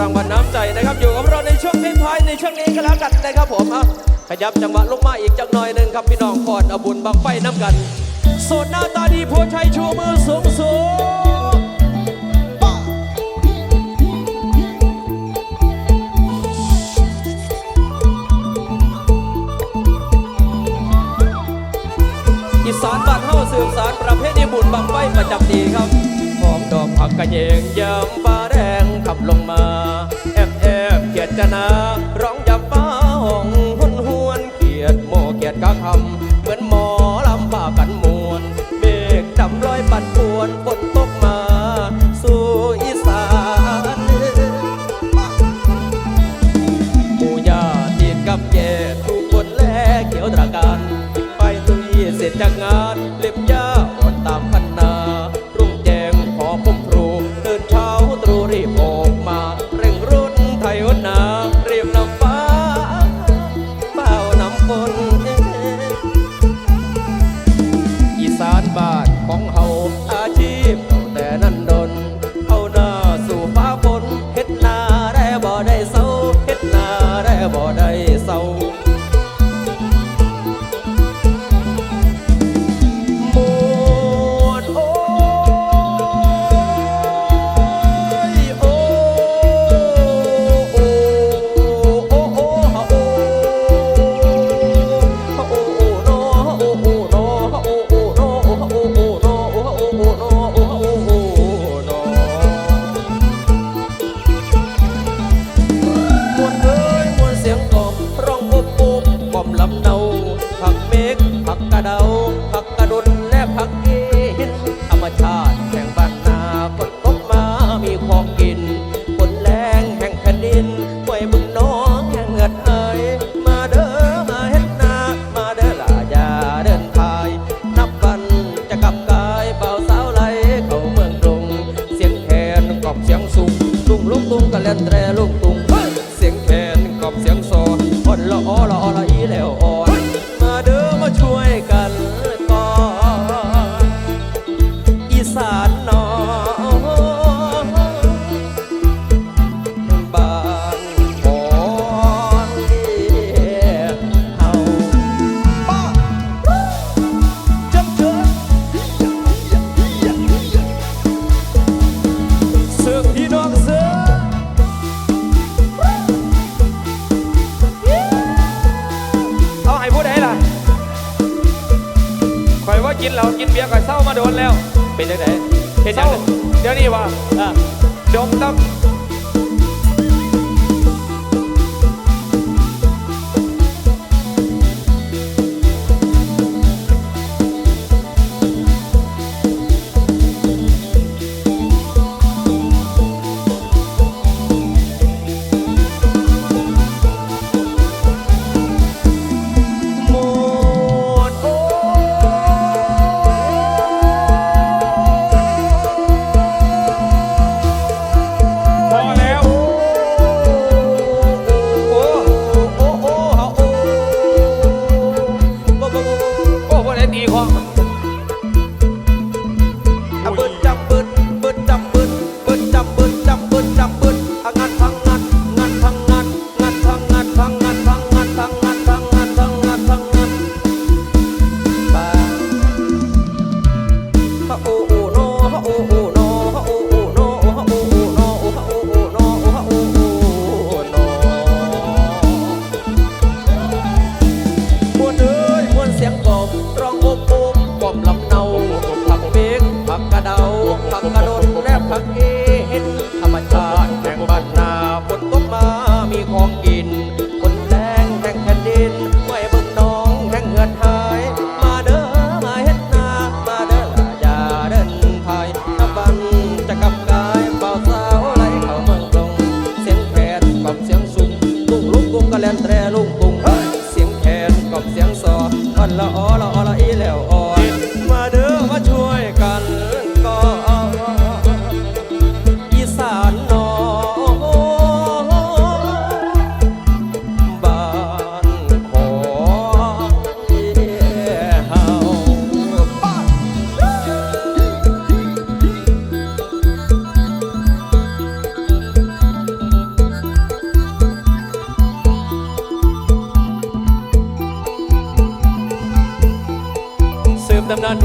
รางวัลน้ำใจนะครับ อยู่กับเราในช่วงเพลงพายในช่วงนี้ก็แล้วกันนะครับผมอะขยับจังหวะลงมาอีกจังหน่อยหนึ่งครับพี่น้องพอดอบุญบังไฟน้ำกันสดหน้าตาดีโพชายชูมือสูงสูงอีสานบ้านเฮาสืบสารประเพณีบุญบังไฟประจำดีครับ ของดอกผักกระเยงยามฟ้าแดงขับลงมาแอบแอบเกียดจะนาร้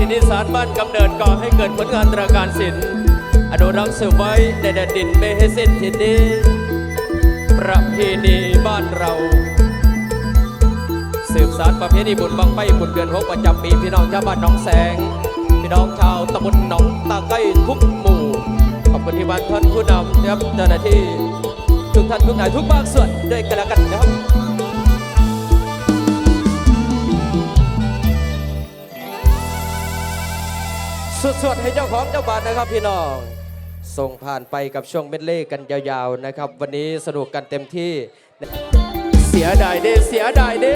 ถิ่นอีสานบ้านกำเนิดก่อให้เกิดผลงานตราการศิลป์อนุรักษ์สืบไว้ในแดนดินไม่ให้สิ้นถิ่นนี้ประเพณีบ้านเรา สืบสานประเพณีบุญบังไฟบุญเดือนหกประจำปีพี่น้องชาวบ้านน้องแสง พี่น้องชาวตำบลหนองตาใกล้ทุกหมู่ขอบคุณที่บ้านท่านผู้นำนะครับเจ้าหน้าที่ทุกท่านทุกนายทุกภาคส่วนด้วยกันแล้วกันนะครับ สวดให้เจ้าของเจ้าบ้านนะครับพี่น้อง ส่งผ่านไปกับช่วงเม็ดเล่กันยาวๆนะครับ วันนี้สนุกกันเต็มที่ เสียดายเด้เสียดายเด้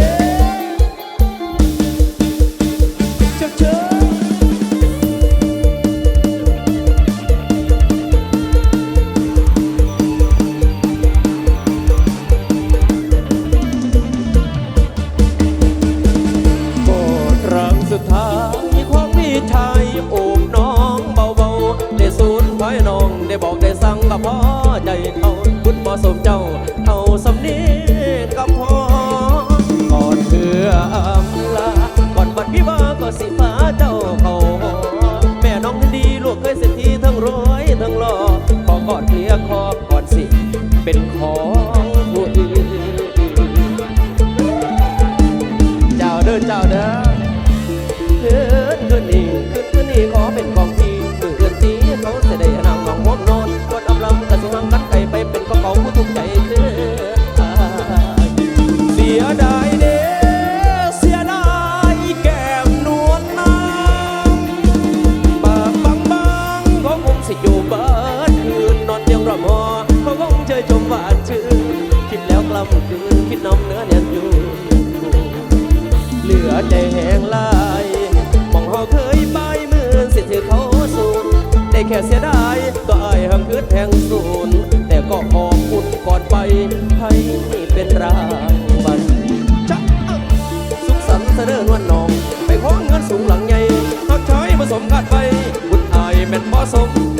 เชิญ น้องได้บอกได้สั่งก็พอใจเขาบุญบ่สมเจ้าเอาสำเนียงกับ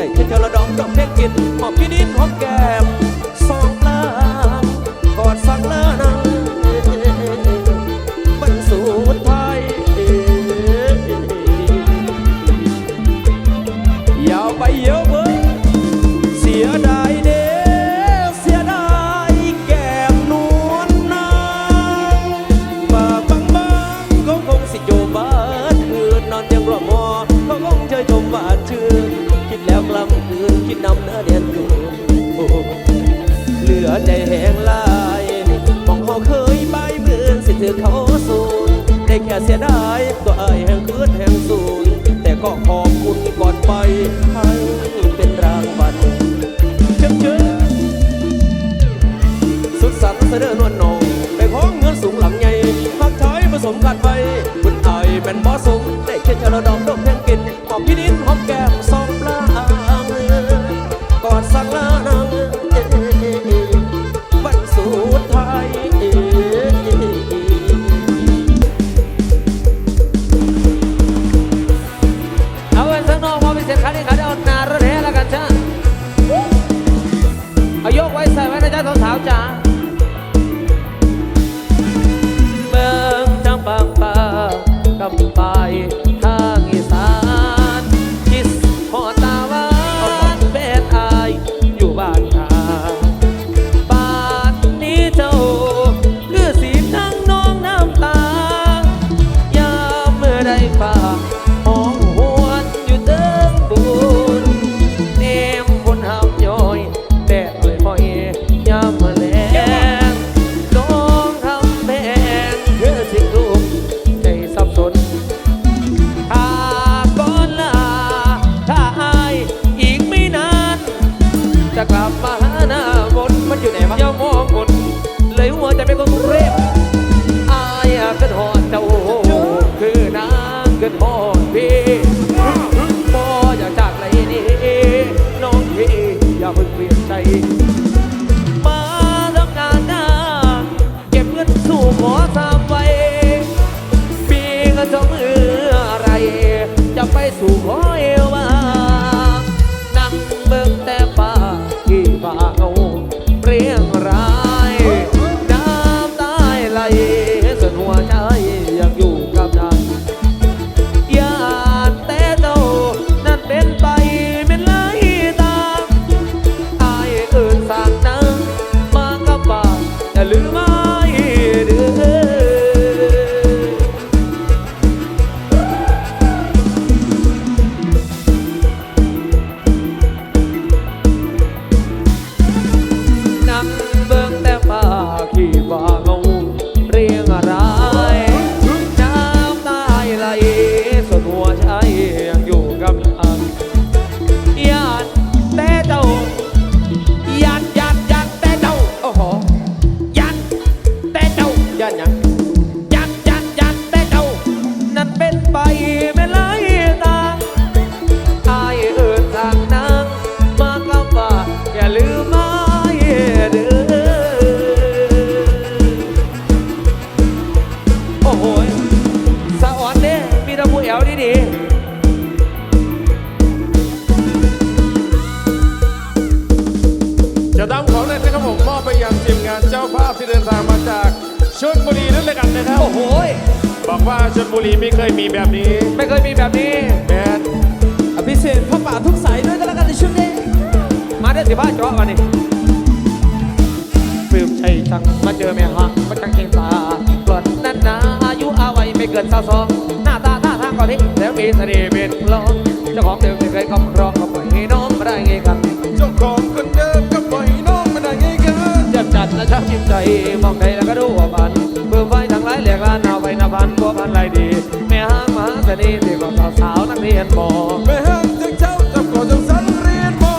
ได้เจอละดองจอมเพชรกินม ถือเขาสูญได้แค่เสียดายตัวอายแห่งคืนแห่งสูญแต่ก็ขอบคุณก่อนไป ชนบุรีนั่นเลยกันเลยครับ โอ้โหบอกว่าชนบุรีไม่เคยมีแบบนี้ไม่เคยมีแบบนี้แมนภิเศษพระป่าทุกสายด้วยกันแล้วกันในช่วงนี้ มาได้สิบ้าเจาอมานี้ฟิลื้มใจจังมาเจอแม่ฮักมาจังเกียงตาปลดแน่นหนาอายุอาวัยไม่เกินสาวสองหน้าตาท่าทางก็ทิ้งแล้วมีเสน่ห์เป็นพลองเจ้าของเดิมไม่เคยครอบครองก็ปล่อยให้น้องได้ไงครับ และช้ำจิ้มใจ มองใดแล้วก็ดูว่าพันเพื่อไฟทั้งหลายแหลกลานเอาไปนับพันกลัวพันไรดี แม่ห้างมหาเสน่ห์ดีกว่าสาวนักเรียนบอกแม่ห้างจึงเจ้าจับกอดจังสันเรียนบอ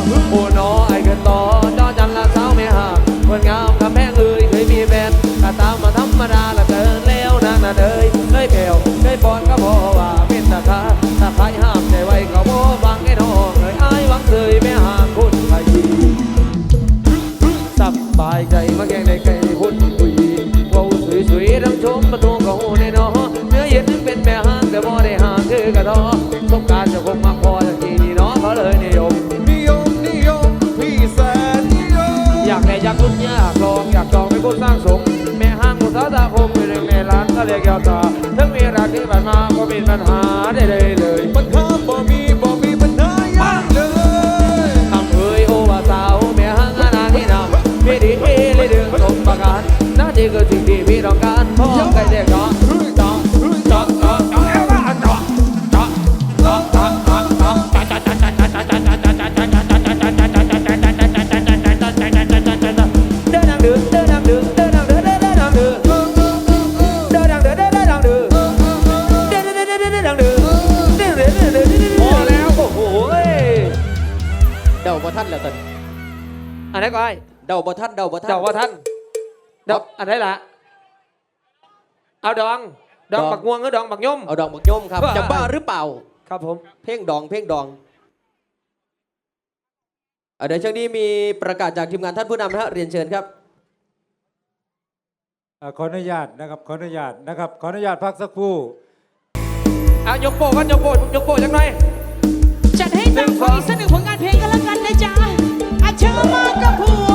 กโอ้น้อไอ้กินต่อจอจันละสาวแม่ห้างคนงามกำแมงเอ้ยเคยมีแฟนตาตามมาธรรมดาละเดินแล้วนางน่ะเอ้ยเคยแผ่วเคยปอนก็บอกว่าเป็นตาตาตาใครห้ามใจไว้ก็บ่ฟังไอ้น้องเลยไอ้หวังเลยแม่ห้างายใจมาแกงได้ไก่พุดคุยเว้าสวยๆรับชมประตูเขาใน่นอเนื้อเย็นเป็นแม่ห้างแต่บ่ได้ห่างคือกระทอสงการจะคงมาพอจาทีนี้น้อเขาเลยนิยมนิยมนิยมพี่แสนนิยมอยากได้อยากลุ้นอยากลองอยากจองไม่กู้สร้างสมแม่ห้างมุสาตาคมอยู่ในร้านก็เรียกยาตาถึงมีรักที่ผ่านมาก็มีปัญหาได้เลยเลย คือสิ่งที่พี่ต้องการพ่อใครเรียกน้องน้องน้องน้องน้องน้องน้องน้องน้องน้องน้องน้องเดินดังเดือเดินดังเดือเดินดังเดือเดินดังเดือเดินดังเดือเดินดังเดือเดินดังเดือเดินดังเดือเดินดังเดือเดินดังเดือพอแล้วโอ้โหเดาบ่ทันแล้วตันอันนี้ก็ไอ้เดาบ่ทันเดาบ่ทันเดาบ่ทัน เดาอันไหนล่ะเอาดอง ดองบักม่วงหรือดองบักย่อม เอาดอกบักยมครับว่า จะบ้าหรือเปล่า ครับผมเพลงดองเพลงดองอะเดี๋ยวช่วงนี้มีประกาศจากทีมงานท่านผู้นำนะฮะเรียนเชิญครับ อ่าขออนุญาตนะครับขออนุญาตนะครับขออนุญาตพักสักครู่ เอายกโป้กันยกโป้ยกโป้จังหน่อย จัดให้ฟังขออีกสักหนึ่งผลงานเพลงกันแล้วกันนะจ๊ะอาเชิญมากับผัว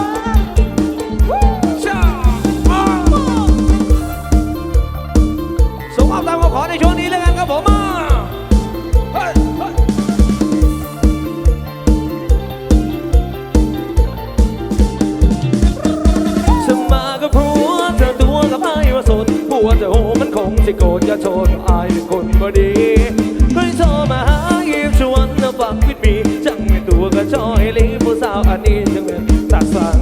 วเธอโหมันคงสิโกรธอย่าโทษไอ้เป็นคนบ่ดีเฮ้ยโทรมาหาอีฟชวนเธอฟังวิดมีจังเป็นตัวก็ชอยลีผู้สาวอันนี้จังเป็นตัดสั่ง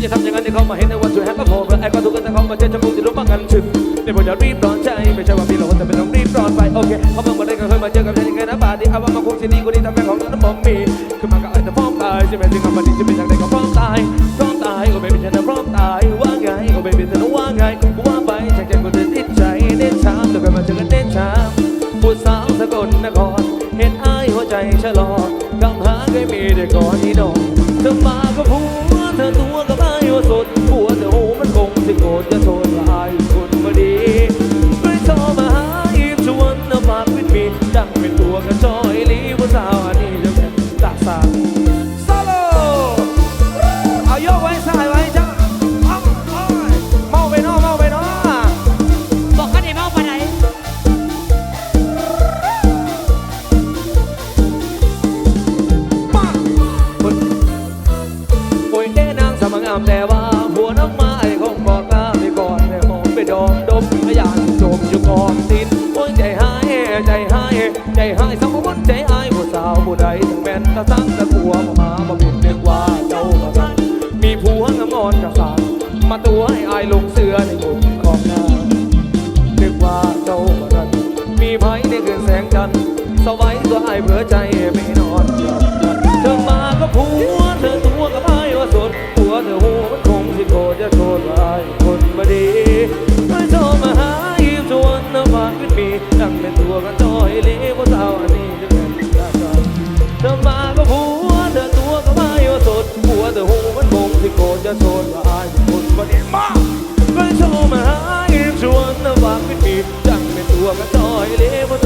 อย่าทำอย่างนั้นที่เขามาเห็นในวันช่วยให้ก็พอเพื่อไอ้ก็ทุกข์กันแต่เขามาเจอจมูกที่รู้บ้างกันชึงเดี๋ยวผมจะรีบร้อนใจไม่ใช่ว่าพี่หลงแต่เป็นต้องรีบร้อนไปโอเคเขาเพิ่งมาได้ก็เคยมาเจอกับฉันยังไงนะบาดนี้เอาว่ามาคงสิดีกว่านี้ทำให้ของนั้นผมมีคือมันก็เอาจจะพร้อมตายใช่ไหมถึงเอามาดีจะเป็นอย่างไรก็พร้อาเคยมีแต่ก่อนที่ดอกเธอมากับผัวเธอตัวกับอ้ว่าสดผัวเธอโหมันคงจะโกรธจะโทษว่าอ้ายคนบ่ดีไม่โทรมาหาอีฟชวนเอาปากวิดมีดังเป็นตัวกระจอ อนกระสานมาตัวให้อายลงเสือในหมุมของนางนึกว่าเจ้ารันมีไผในเคืนแสงจันทร์สวัยตัวอายเผื่อใจไม่นอน จะโทษว่าอายเป็นคนบ่ดีมากก็เลยโทรมาหาชวนนะว่าไม่มีจังเป็นตัวกรจอยเลย